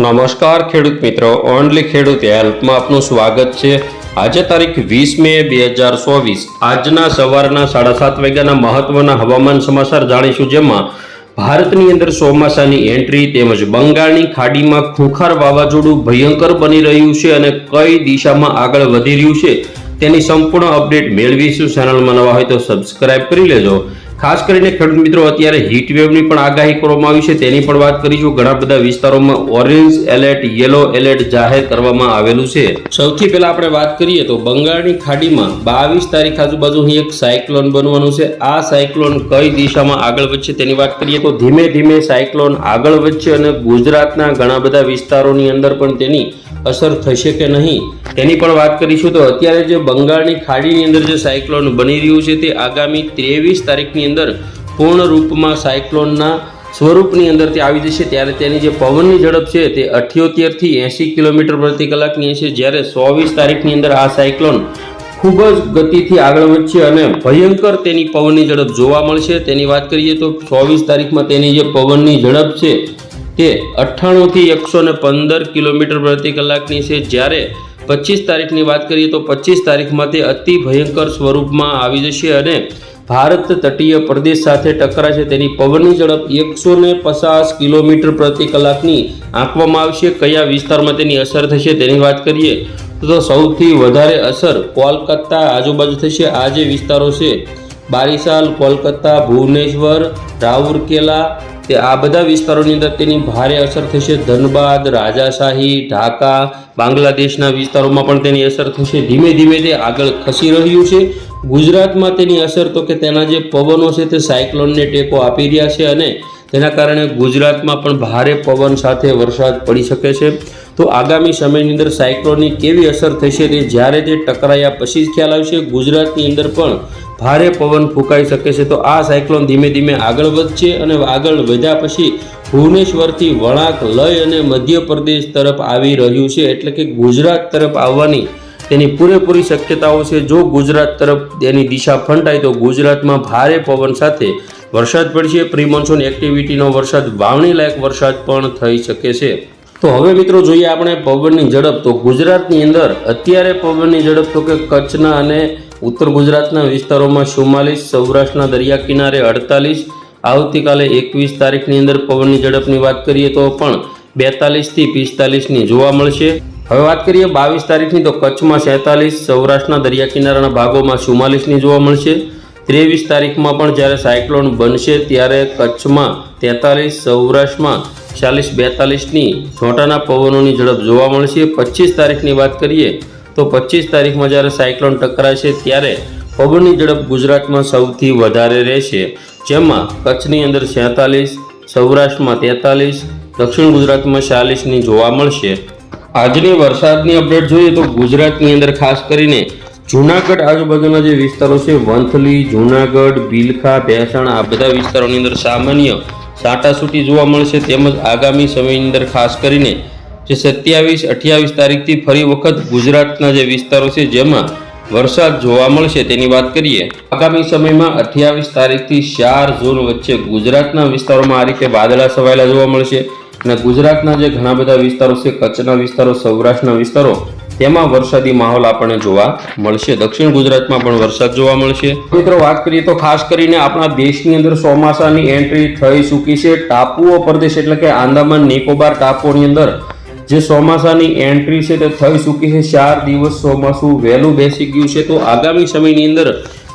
નમસ્કાર ખેડૂત મિત્રો, ઓનલી ખેડૂત હેલ્પમાં આપનું સ્વાગત છે. આજે તારીખ વીસ મે બે હજાર ચોવીસ. આજના સવારના સાડા સાત વાગ્યાના મહત્વના હવામાન સમાચાર જાણીશું જેમાં ભારતની અંદર ચોમાસાની એન્ટ્રી તેમજ બંગાળની ખાડીમાં ખૂંખાર વાવાઝોડું ભયંકર બની રહ્યું છે અને કઈ દિશામાં આગળ વધી રહ્યું છે તેની સંપૂર્ણ અપડેટ મેળવીશું. ચેનલમાં નવા હોય તો સબસ્ક્રાઇબ કરી લેજો. ખાસ કરીને ખેડૂત મિત્રો, અત્યારે હીટ વેવની પણ આગાહી કરવામાં આવી છે. તેની પણ વાત કરીશું. ઘણા બધા વિસ્તારોમાં ઓરેન્જ એલર્ટ યલો એલર્ટ જાહેર કરવામાં આવેલું છે. સૌથી પહેલા આપણે વાત કરીએ તો બંગાળની ખાડીમાં બાવીસ તારીખ આજુબાજુ અહીં એક સાયક્લોન બનવાનું છે. આ સાયક્લોન કઈ દિશામાં આગળ વધશે તેની વાત કરીએ તો ધીમે ધીમે સાયક્લોન આગળ વધશે અને ગુજરાતના ઘણા બધા વિસ્તારોની અંદર પણ તેની અસર થશે કે નહીં? તેની પણ વાત કરીશું તો અત્યારે જે બંગાળની ખાડીની અંદર જે સાયક્લોન બની રહ્યું છે તે આગામી ત્રેવીસ તારીખની અંદર પૂર્ણ રૂપમાં સાયક્લોનના સ્વરૂપની અંદર તે આવી જશે. ત્યારે તેની જે પવનની ઝડપ છે તે અઠ્યોતેરથી એંસી કિલોમીટર પ્રતિ કલાકની હશે. જ્યારે ચોવીસ તારીખની અંદર આ સાયક્લોન ખૂબ જ ગતિથી આગળ વધશે અને ભયંકર તેની પવનની ઝડપ જોવા મળશે. તેની વાત કરીએ તો ચોવીસ તારીખમાં તેની જે પવનની ઝડપ છે તે અઠ્ઠાણુંથી એકસો ને પંદર કિલોમીટર પ્રતિ કલાકની છે. જ્યારે પચીસ તારીખની વાત કરીએ તો પચીસ તારીખમાં તે અતિ ભયંકર સ્વરૂપમાં આવી જશે અને ભારત તટીય પ્રદેશ સાથે ટકરાશે. તેની પવનની ઝડપ એકસો ને પચાસ કિલોમીટર પ્રતિ કલાકની આંકવામાં આવશે. કયા વિસ્તારમાં તેની અસર થશે તેની વાત કરીએ તો સૌથી વધારે અસર કોલકાતા આજુબાજુ થશે. આ જે વિસ્તારો છે બારિસાલ, કોલકાતા, ભુવનેશ્વર રાઉરકેલા તે આ બધા વિસ્તારોની અંદર તેની ભારે અસર થશે. ધનબાદ, રાજાશાહી, ઢાકા, બાંગ્લાદેશના વિસ્તારોમાં પણ તેની અસર થશે. ધીમે ધીમે તે આગળ ખસી રહ્યું છે. ગુજરાતમાં તેની અસર તો કે તેના જે પવનો છે તે સાયક્લોનને ટેકો આપી રહ્યા છે અને તેના કારણે ગુજરાતમાં પણ ભારે પવન સાથે વરસાદ પડી શકે છે. તો આગામી સમયની અંદર સાયક્લોનની કેવી અસર થશે તે જ્યારે તે ટકરાયા પછી જ ખ્યાલ આવશે. ગુજરાતની અંદર પણ ભારે પવન ફૂંકાઈ શકે છે. તો આ સાયક્લોન ધીમે ધીમે આગળ વધશે અને આગળ વધ્યા પછી ભુવનેશ્વરથી વળાંક લય અને મધ્યપ્રદેશ તરફ આવી રહ્યું છે. એટલે કે ગુજરાત તરફ આવવાની તેની પૂરેપૂરી શક્યતાઓ છે. જો ગુજરાત તરફ તેની દિશા ફંટાય તો ગુજરાતમાં ભારે પવન સાથે વરસાદ પડશે. પ્રી મોન્સૂન એક્ટિવિટીનો વરસાદ વાવણી લાયક વરસાદ પણ થઈ શકે છે. તો હવે મિત્રો જોઈએ આપણે પવનની ઝડપ. તો ગુજરાતની અંદર અત્યારે પવનની ઝડપ તો કે કચ્છના અને ઉત્તર ગુજરાતના વિસ્તારોમાં ચુમ્માલીસ, સૌરાષ્ટ્રના દરિયા કિનારે અડતાલીસ, આવતીકાલે એકવીસ તારીખની અંદર પવનની ઝડપની વાત કરીએ તો પણ બેતાલીસથી પિસ્તાલીસની જોવા મળશે. હવે વાત કરીએ બાવીસ તારીખની તો કચ્છમાં સેતાલીસ, સૌરાષ્ટ્રના દરિયા કિનારાના ભાગોમાં ચુમ્માલીસની જોવા મળશે. ત્રેવીસ તારીખમાં પણ જ્યારે સાયક્લોન બનશે ત્યારે કચ્છમાં તેતાલીસ, સૌરાષ્ટ્રમાં ચાલીસ બેતાલીસની છોટાના પવનોની ઝડપ જોવા મળશે. પચીસ તારીખની વાત કરીએ તો પચીસ તારીખમાં જ્યારે સાયક્લોન ટકરાશે ત્યારે પવનની ઝડપ ગુજરાતમાં સૌથી વધારે રહેશે. જેમાં કચ્છની અંદર છેતાલીસ, સૌરાષ્ટ્રમાં તેતાલીસ, દક્ષિણ ગુજરાતમાં ચાલીસની જોવા મળશે. આજની વરસાદની અપડેટ જોઈએ તો ગુજરાતની અંદર ખાસ કરીને જૂનાગઢ આજુબાજુના જે વિસ્તારો છે, વંથલી, જૂનાગઢ, ભીલખા, ભેસાણ, આ બધા વિસ્તારોની અંદર સામાન્ય સાટાસૂટી જોવા મળશે તેમજ આગામી સમયની અંદર ખાસ કરીને જે સત્યાવીસ, અઠ્યાવીસ તારીખથી ફરી વખત ગુજરાતના જે વિસ્તારો છે જેમાં વરસાદ જોવા મળશે તેની વાત કરીએ. આગામી સમયમાં અઠ્યાવીસ તારીખથી ચાર જૂન વચ્ચે ગુજરાતના વિસ્તારોમાં આ રીતે વાદળા છવાયેલા જોવા મળશે અને ગુજરાતના જે ઘણા બધા વિસ્તારો છે, કચ્છના વિસ્તારો, સૌરાષ્ટ્રના વિસ્તારો તેમાં વરસાદી માહોલ આપણને જોવા મળશે. દક્ષિણ ગુજરાતમાં પણ વરસાદ જોવા મળશે. મિત્રો, વાત કરીએ તો ખાસ કરીને આપણા દેશની અંદર ચોમાસાની એન્ટ્રી થઈ ચૂકી છે. ટાપુઓ પ્રદેશ એટલે કે આંદામાન, નિકોબાર ટાપુઓની અંદર જે ચોમાસાની એન્ટ્રી છે તે થઈ ચૂકી છે. ચાર દિવસ ચોમાસું વહેલું બેસી ગયું છે. તો આગામી સમયની અંદર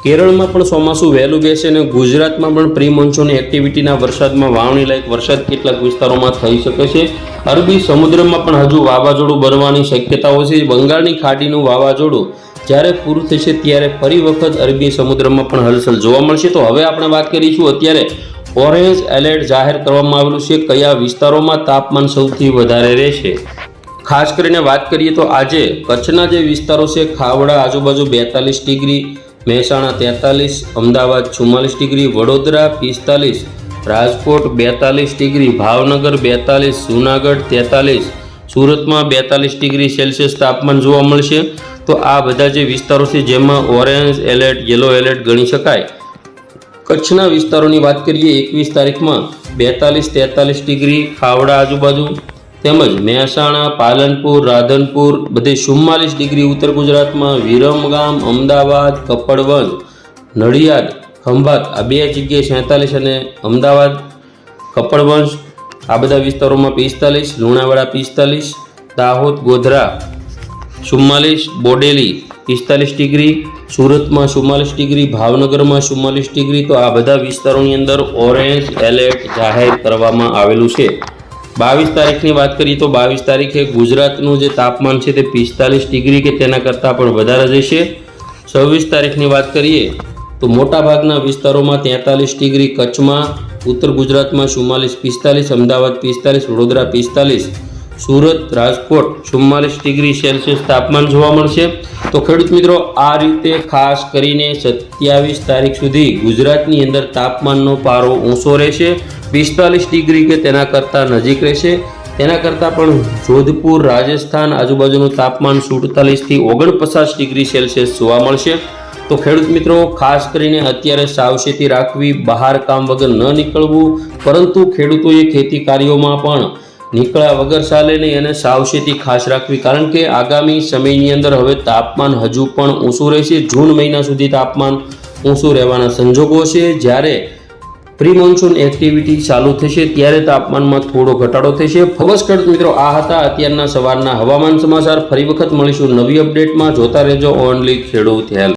કેરળમાં પણ ચોમાસું વહેલું બેસે અને ગુજરાતમાં પણ પ્રી મોન્સૂનની એક્ટિવિટીના વરસાદમાં વાવણી લાયક વરસાદ કેટલાક વિસ્તારોમાં થઈ શકે છે. અરબી સમુદ્રમાં પણ હજુ વાવાઝોડું બનવાની શક્યતાઓ છે. બંગાળની ખાડીનું વાવાઝોડું જ્યારે પૂરું થશે ત્યારે ફરી વખત અરબી સમુદ્રમાં પણ હલચલ જોવા મળશે. તો હવે આપણે વાત કરીશું અત્યારે ઓરેન્જ એલર્ટ જાહેર કરવામાં આવેલું છે. કયા વિસ્તારોમાં તાપમાન સૌથી વધારે રહેશે? ખાસ કરીને વાત કરીએ તો આજે કચ્છના જે વિસ્તારો છે, ખાવડા આજુબાજુ બેતાલીસ ડિગ્રી મહેસાણા તેતાલીસ, અમદાવાદ ચુમ્માલીસ ડિગ્રી, વડોદરા પિસ્તાલીસ, રાજકોટ બેતાલીસ ડિગ્રી, ભાવનગર બેતાલીસ, જૂનાગઢ તેતાલીસ, સુરતમાં બેતાલીસ ડિગ્રી સેલ્સિયસ તાપમાન જોવા મળશે. તો આ બધા જે વિસ્તારો છે, જેમાં ઓરેન્જ એલર્ટ, યલો એલર્ટ ગણી શકાય. કચ્છના વિસ્તારોની વાત કરીએ, એકવીસ તારીખમાં બેતાલીસ, તેતાલીસ ડિગ્રી, ખાવડા આજુબાજુ તેમજ મહેસાણા, પાલનપુર, રાધનપુર, બધે ચુમ્માલીસ ડિગ્રી ઉત્તર ગુજરાતમાં વિરમગામ, અમદાવાદ, કપડવંજ, નડિયાદ, ખંભાત આ બે જગ્યાએ સેંતાલીસ અને અમદાવાદ, કપડવંજ આ બધા વિસ્તારોમાં પિસ્તાલીસ, લુણાવાડા પિસ્તાલીસ, દાહોદ, ગોધરા ચુમ્માલીસ, બોડેલી પિસ્તાલીસ ડિગ્રી, સુરતમાં ચુમ્માલીસ ડિગ્રી, ભાવનગરમાં ચુમ્માલીસ ડિગ્રી. તો આ બધા વિસ્તારોની અંદર ઓરેન્જ એલર્ટ જાહેર કરવામાં આવેલું છે. બાવીસ તારીખની વાત કરીએ તો બાવીસ તારીખે ગુજરાતનું જે તાપમાન છે તે પિસ્તાલીસ ડિગ્રી કે તેના કરતાં પણ વધારે જશે છવ્વીસ તારીખની વાત કરીએ તો મોટાભાગના વિસ્તારોમાં તેતાલીસ ડિગ્રી કચ્છમાં, ઉત્તર ગુજરાતમાં ચુમ્માલીસ પિસ્તાલીસ, અમદાવાદ પિસ્તાલીસ, વડોદરા પિસ્તાલીસ, સુરત, રાજકોટ ચુમ્માલીસ ડિગ્રી સેલ્સિયસ તાપમાન જોવા મળશે. તો ખેડૂત મિત્રો, આ રીતે ખાસ કરીને સત્યાવીસ તારીખ સુધી ગુજરાતની અંદર તાપમાનનો પારો ઊંચો રહેશે. પિસ્તાલીસ ડિગ્રી કે તેના કરતાં નજીક રહેશે. તેના કરતાં પણ જોધપુર, રાજસ્થાન આજુબાજુનું તાપમાન સુડતાલીસથી ઓગણપચાસ ડિગ્રી સેલ્સિયસ જોવા મળશે. તો ખેડૂત મિત્રો, ખાસ કરીને અત્યારે સાવચેતી રાખવી, બહાર કામ વગર ન નીકળવું, પરંતુ ખેડૂતોએ ખેતી કાર્યોમાં પણ નીકળ્યા વગર ચાલે નહીં અને સાવચેતી ખાસ રાખવી. કારણ કે આગામી સમયની અંદર હવે તાપમાન હજુ પણ ઊંચું રહેશે. જૂન મહિના સુધી તાપમાન ઊંચું રહેવાના સંજોગો છે. જ્યારે પ્રી મોન્સૂન એક્ટિવિટી ચાલુ થશે, ત્યારે તાપમાનમાં થોડો ઘટાડો થશે. ફોકસ મિત્રો, આ હતા અત્યારના સવારના હવામાન સમાચાર. ફરી વખત મળીશું નવી અપડેટમાં જોતા રહેજો ઓનલી ખેડૂત હેલ્પ.